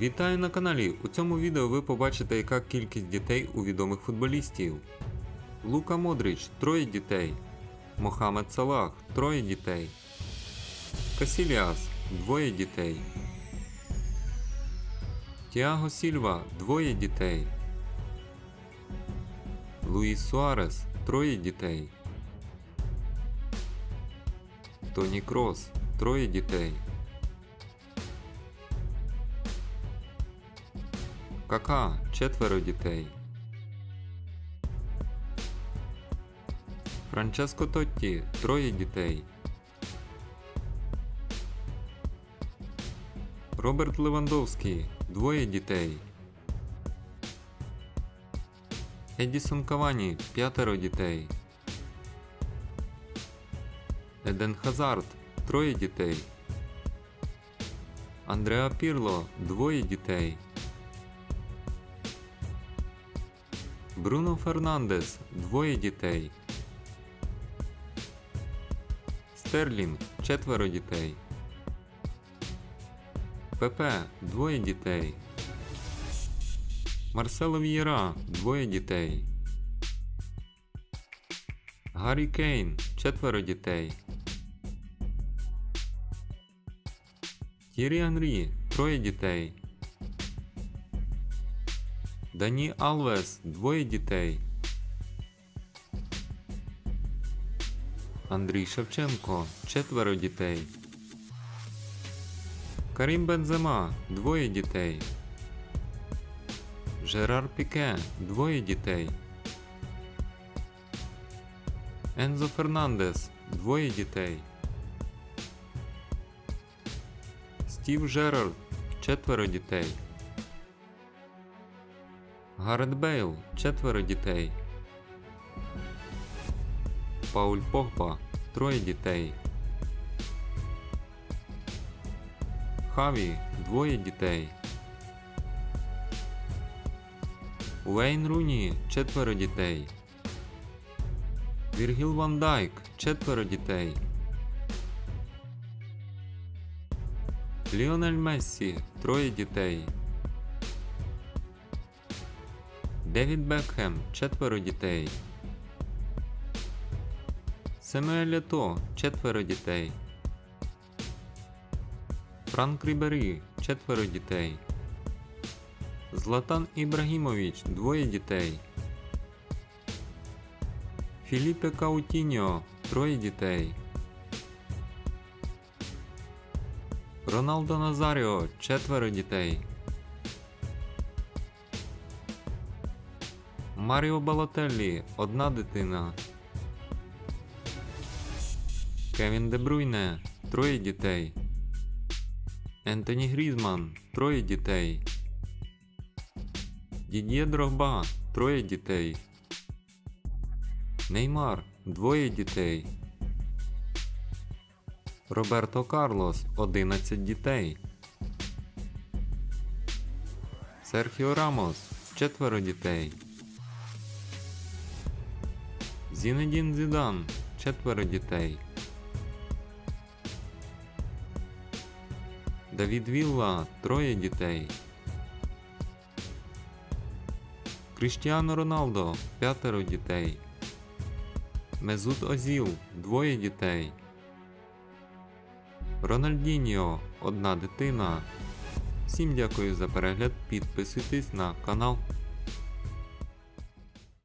Вітаю на каналі! У цьому відео ви побачите, яка кількість дітей у відомих футболістів. Лука Модрич троє дітей. Мохамед Салах троє дітей. Касіліас двоє дітей. Тіаго Сільва двоє дітей. Луїс Суарес троє дітей. Тоні Крос троє дітей. Кака четверо дітей. Франческо Тотті троє дітей. Роберт Левандовський двоє дітей. Едісон Кавані п'ятеро дітей. Еден Хазард троє дітей. Андреа Пірло двоє дітей. Бруно Фернандес двоє дітей. Стерлінг четверо дітей. ПП двоє дітей. Марсело Вієра двоє дітей. Гаррі Кейн четверо дітей. Тірі Анрі троє дітей. Дані Алвес двоє дітей. Андрій Шевченко четверо дітей. Карім Бензема двоє дітей. Жерар Піке двоє дітей. Ензо Фернандес двоє дітей. Стів Жерард четверо дітей. Гарет Бейл четверо дітей. Пауль Погба троє дітей. Хаві двоє дітей. Уейн Руні четверо дітей. Віргіл Ван Дайк четверо дітей. Ліонель Мессі троє дітей. Девід Бекхем четверо дітей. Семюель Ето четверо дітей. Франк Рібері четверо дітей. Златан Ібрагімович двоє дітей. Філіпе Каутіньо троє дітей. Роналдо Назаріо четверо дітей. Маріо Балотеллі одна дитина. Кевін Де Бруйне троє дітей. Ентоні Грізман троє дітей. Дід'є Дрогба троє дітей. Неймар двоє дітей. Роберто Карлос 11 дітей. Серхіо Рамос четверо дітей. Зінедін Зідан четверо дітей. Давід Вілла троє дітей. Кріштіано Роналдо п'ятеро дітей. Мезут Озіл двоє дітей. Рональдіньо одна дитина. Всім дякую за перегляд. Підписуйтесь на канал.